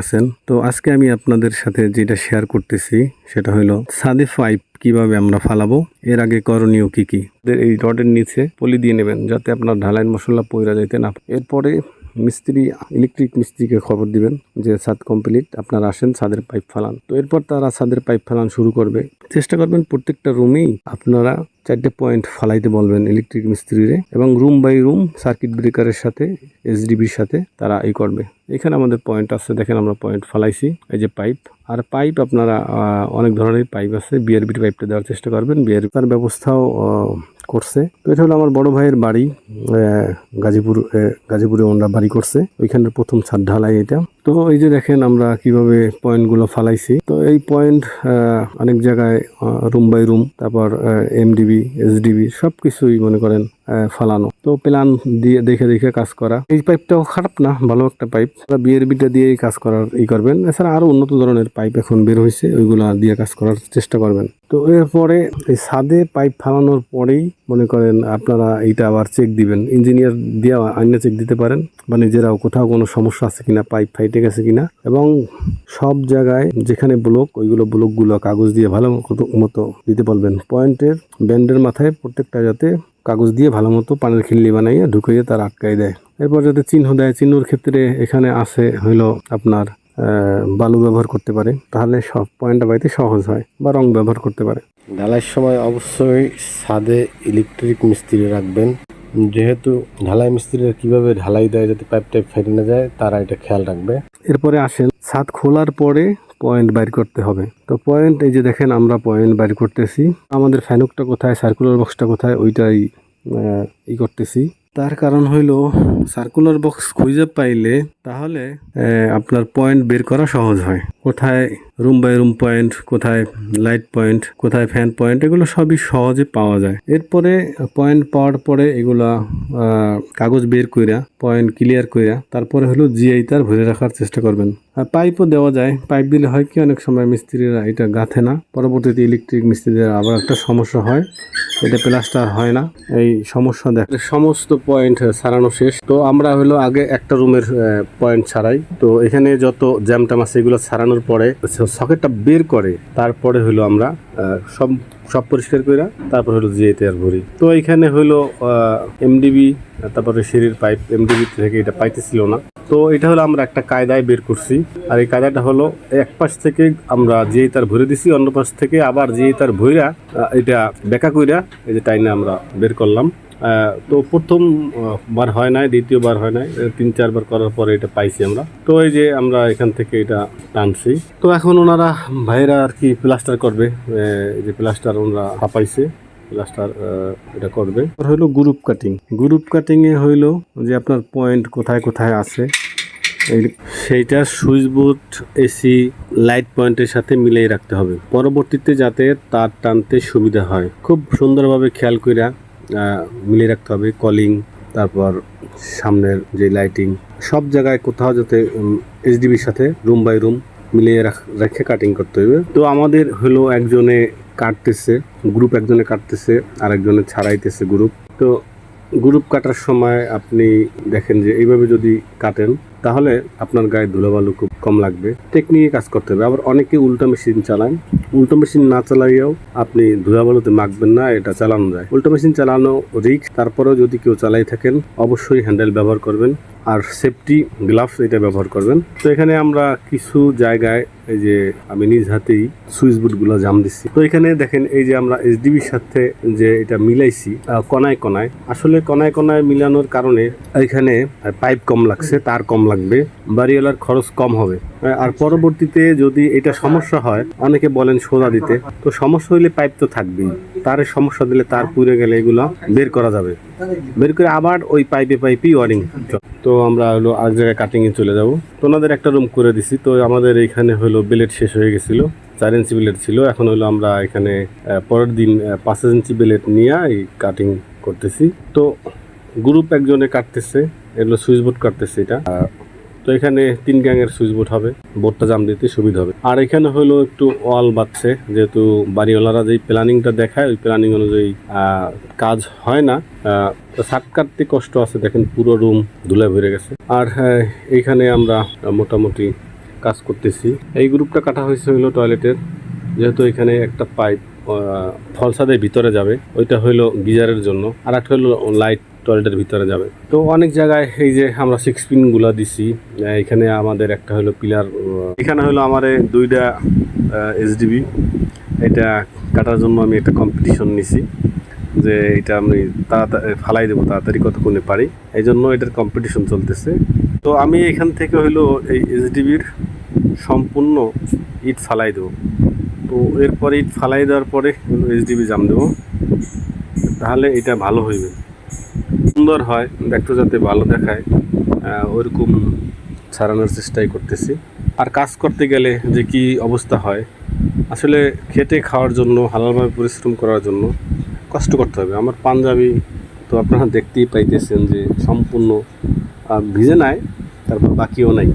আছেন। তো আজকে আমি আপনাদের সাথে যেটা শেয়ার করতেছি, সেটা হলো সাদে পাইপ কীভাবে আমরা ফালাবো, এর আগে করণীয় কি কি? এই রডের নিচে পলি দিয়ে নেবেন, যাতে আপনার ঢালাইন মশলা পইরা যাইতে না এরপরে মিস্ত্রি, ইলেকট্রিক মিস্ত্রিকে খবর দিবেন যে ছাদ কমপ্লিট আপনারা আসেন ছাদের পাইপ ফালান। তো এরপর তারা ছাদের পাইপ ফালান শুরু করবে। চেষ্টা করবেন প্রত্যেকটা রুমেই আপনারা চারটে পয়েন্ট ফালাইতে বলবেন ইলেকট্রিক মিস্ত্রিরে এবং রুম বাই রুম সার্কিট ব্রেকারের সাথে এসডিবির সাথে তারা এই করবে। এখানে আমাদের পয়েন্ট আছে, দেখেন আমরা পয়েন্ট ফালাইছি, এই যে পাইপ আর পাইপ আপনারা অনেক ধরনের পাইপ আছে বিআরবির পাইপটা দেওয়ার চেষ্টা করবেন। বিআরবি তার ব্যবস্থাও করছে। তো এটা হলো আমার বড় ভাইয়ের বাড়ি গাজীপুর গাজীপুরে ওনারা বাড়ি করছে। ওইখানের প্রথম ছাদ ঢালাই এটা। তো এই যে দেখেন আমরা কীভাবে পয়েন্টগুলো ফালাইছি। তো এই পয়েন্ট অনেক জায়গায় রুম বাই রুম তারপর এমডিবি এসডিবি সব কিছুই মনে করেন ফালানো। তো প্ল্যান দিয়ে দেখে দেখে কাজ করা। এই পাইপটাও খারাপ না, ভালো একটা পাইপ বিএরবিটা দিয়েই কাজ করার ই করবেন। এছাড়া আরও উন্নত ধরনের পাইপ এখন বের হয়েছে ওইগুলা দিয়ে কাজ করার চেষ্টা করবেন। তো এরপরে এই ছাদে পাইপ ফালানোর পরেই মনে করেন আপনারা এইটা আবার চেক দিবেন। ইঞ্জিনিয়ার দিয়ে আইনে চেক দিতে পারেন, বা নিজেরাও কোথাও কোনো সমস্যা আছে কিনা পাইপ ফাইটে গেছে কিনা? এবং সব জায়গায় যেখানে ব্লক ওইগুলো ব্লকগুলো কাগজ দিয়ে ভালো মতো- দিতে বলবেন পয়েন্টের ব্যান্ডের মাথায় প্রত্যেকটা যাতে কাগজ দিয়ে ভালো মতো পানির খিল্লি বানাইয়া ঢুকিয়ে তার আটকাই দেয়। এরপর যাতে চিহ্ন দেয়, চিহ্নর ক্ষেত্রে এখানে আছে হইল আপনার বালু ব্যবহার করতে পারে। তাহলে সব পয়েন্টটা পাইতে সহজ হয় বা রং ব্যবহার করতে পারে। ঢালাইয়ের সময় অবশ্যই ছাদে ইলেকট্রিক মিস্ত্রি রাখবেন। যেহেতু ঢালাই মিস্ত্রিরা কীভাবে ঢালাই দেয় যাতে পাইপ টাইপ ফেটে না যায়, তারা এটা খেয়াল রাখবে। এরপরে আসেন, ছাদ খোলার পরে পয়েন্ট বাইর করতে হবে। তো পয়েন্ট এই যে দেখেন আমরা পয়েন্ট বাইর করতেছি। আমাদের ফ্যানুকটা কোথায় সার্কুলার বক্সটা কোথায়, ওইটাই ই করতেছি। তার কারণ হইল সার্কুলার বক্স খুঁজে পাইলে তাহলে আপনার পয়েন্ট বের করা সহজ হয়। কোথায় রুম বাই রুম পয়েন্ট কোথায় লাইট পয়েন্ট কোথায় ফ্যান পয়েন্ট এগুলো সবই সহজে পাওয়া যায়। এরপরে পয়েন্ট পাওয়ার পরে এগুলা কাগজ বের কইরা পয়েন্ট ক্লিয়ার কইরা, তারপরে হলো জিআই তার ভরে রাখার চেষ্টা করবেন। আর পাইপও দেওয়া যায়। পাইপ দিলে হয় কি, অনেক সময় মিস্ত্রিরা এটা গাঁথে না। পরবর্তীতে ইলেকট্রিক মিস্ত্রিদের আবার একটা সমস্যা হয়। এটা প্লাস্টার হয় না। এই সমস্যা দেখ সমস্ত পয়েন্ট সারানো শেষ। তো আমরা হলো আগে একটা রুমের পয়েন্ট ছাড়াই। তো এখানে যত জ্যাম ট্যাম আছে এগুলো ছাড়ানোর পরে সকেটটা বের করে, তারপরে হলো আমরা সব সব পরিষ্কার করে তারপর হলো জিএতে আর ভরি। তো এখানে হলো এমডিবি তারপরে সিঁড়ির পাইপ এমডিবি থেকে এটা পাইতেছিল না। তো এটা হলো আমরা একটা কায়দায় বের করছি। আর এই কায়দাটা হলো এক পাশ থেকে আমরা যে তার ভরে দিছি, অন্য পাশ থেকে আবার যে তার ভইরা এটা বেকা কইরা এই যে টাইনে আমরা বের করলাম। তো প্রথমবার হয় নাই দ্বিতীয়বার হয় নাই তিন চারবার করার পরে এটা পাইছি আমরা। তো এই যে আমরা এখান থেকে এটা টানছি। তো এখন ওনারা ভাইরা আর কি প্লাস্টার করবে যে প্লাস্টার ওনারা হাঁপাইছে, প্লাস্টার এটা করবে। হইল গ্রুপ কাটিং গ্রুপ কাটিংয়ে হইল যে আপনার পয়েন্ট কোথায় কোথায় আছে সেইটা সুইচ বোর্ড এসি লাইট পয়েন্টের সাথে মিলিয়ে রাখতে হবে। পরবর্তীতে যাতে তার টানতে সুবিধা হয়। খুব সুন্দরভাবে খেয়াল কইরা মিলিয়ে রাখতে হবে কলিং তারপর সামনের যে লাইটিং সব জায়গায় কোথাও যাতে এইচডিবির সাথে রুম বাই রুম মিলিয়ে রাখ- কাটিং করতে হবে। তো আমাদের হলো একজনে কাটতেছে গ্রুপ একজনে কাটতেছে আর একজনে ছাড়াইতেছে গ্রুপ তো গ্রুপ কাটার সময় আপনি দেখেন যে এইভাবে যদি কাটেন তাহলে আপনার গায়ে ধুলোবালু খুব কম লাগবে। টেকনিকে কাজ করতে হবে। আবার অনেকে উল্টো মেশিন চালান। উল্টো মেশিন না চালাইয়াও আপনি ধুলাবালুতে মাখবেন না, এটা চালানো যায়। উল্টো মেশিন চালানো রিক্স তারপরেও যদি কেউ চালাই থাকেন, অবশ্যই হ্যান্ডেল ব্যবহার করবেন। আর সেফটি গ্লাভস এটা ব্যবহার করবেন। তো এখানে আমরা কিছু জায়গায় এই যে আমি নিজ হাতেই সুইচ বোর্ডগুলো জাম দিচ্ছি। তো এখানে দেখেন এই যে আমরা এইচডিবির সাথে যে এটা মিলাইছি কণায় কণায় আসলে কণায় কণায় মিলানোর কারণে এখানে পাইপ কম লাগছে, তার কম লাগবে, বাড়িওয়ালার খরচ কম হবে। আর পরবর্তীতে যদি এটা সমস্যা হয়, অনেকে বলেন সোজা দিতে। তো সমস্যা হইলে পাইপ তো থাকবেই। তার সমস্যা দিলে তার পুড়ে গেলে এগুলো বের করা যাবে। বের করে আবার ওই পাইপে পাইপে ওয়ারিং। তো আমরা হলো আরেক জায়গায় কাটিং এ চলে যাব। তো একটা রুম করে দিছি। তো আমাদের এখানে হলো বেলেট শেষ হয়ে গেছিল। চার ইঞ্চি বেলেট ছিল। এখন হলো আমরা এখানে পরের দিন পাঁচ ইঞ্চি বেলেট নিয়ে এই কাটিং করতেছি। তো গ্রুপ একজনে কাটতেছে। এগুলো সুইচ বোর্ড কাটতেছে এটা। তো এখানে তিন গ্যাংয়ের সুইচ বোর্ড হবে, বোর্ডটা জাম দিতে সুবিধা হবে। আর এখানে হলো একটু ওয়াল বাচ্ছে যেহেতু বাড়িওয়ালারা যেই প্ল্যানিংটা দেখায়, ওই প্ল্যানিং অনুযায়ী কাজ হয় না। সাত কাটতে কষ্ট আছে, দেখেন পুরো রুম ধুলে ভরে গেছে। আর এইখানে আমরা মোটামুটি কাজ করতেছি। এই গ্রুপটা কাটা হয়েছে হলো টয়লেটের, যেহেতু এখানে একটা পাইপ ফলসাদের ভিতরে যাবে, ওইটা হইল গিজারের জন্য, আর একটা হইল লাইট টয়লেটের ভিতরে যাবে। তো অনেক জায়গায় এই যে আমরা সিক্স পিনগুলা দিছি এখানে আমাদের একটা হলো পিলার এখানে হলো আমার দুইটা এসডিবি এটা কাটার জন্য আমি একটা কম্পিটিশন নিছি, যে এটা আমি তাড়াতাড়ি ফালাই দেবো তাড়াতাড়ি কতক্ষণে পারি, এই জন্য এটার কম্পিটিশন চলতেছে। তো আমি এখান থেকে হইল এই এসডিবির সম্পূর্ণ ইট ফালাই দেবো। তো এরপরে ইট ফালাই দেওয়ার পরে এইচডিবি জাম দেবো। তাহলে এটা ভালো হইবে। সুন্দর হয়, দেখতে যাতে ভালো দেখায়। ওরকম ছাড়ানোর চেষ্টাই করতেছি। আর কাজ করতে গেলে যে কি অবস্থা হয়, আসলে খেটে খাওয়ার জন্য, হালালভাবে পরিশ্রম করার জন্য কষ্ট করতে হবে। আমার পাঞ্জাবি তো আপনারা দেখতেই পাইতেছেন যে সম্পূর্ণ ভিজে নাই, তারপর বাকিও নাই।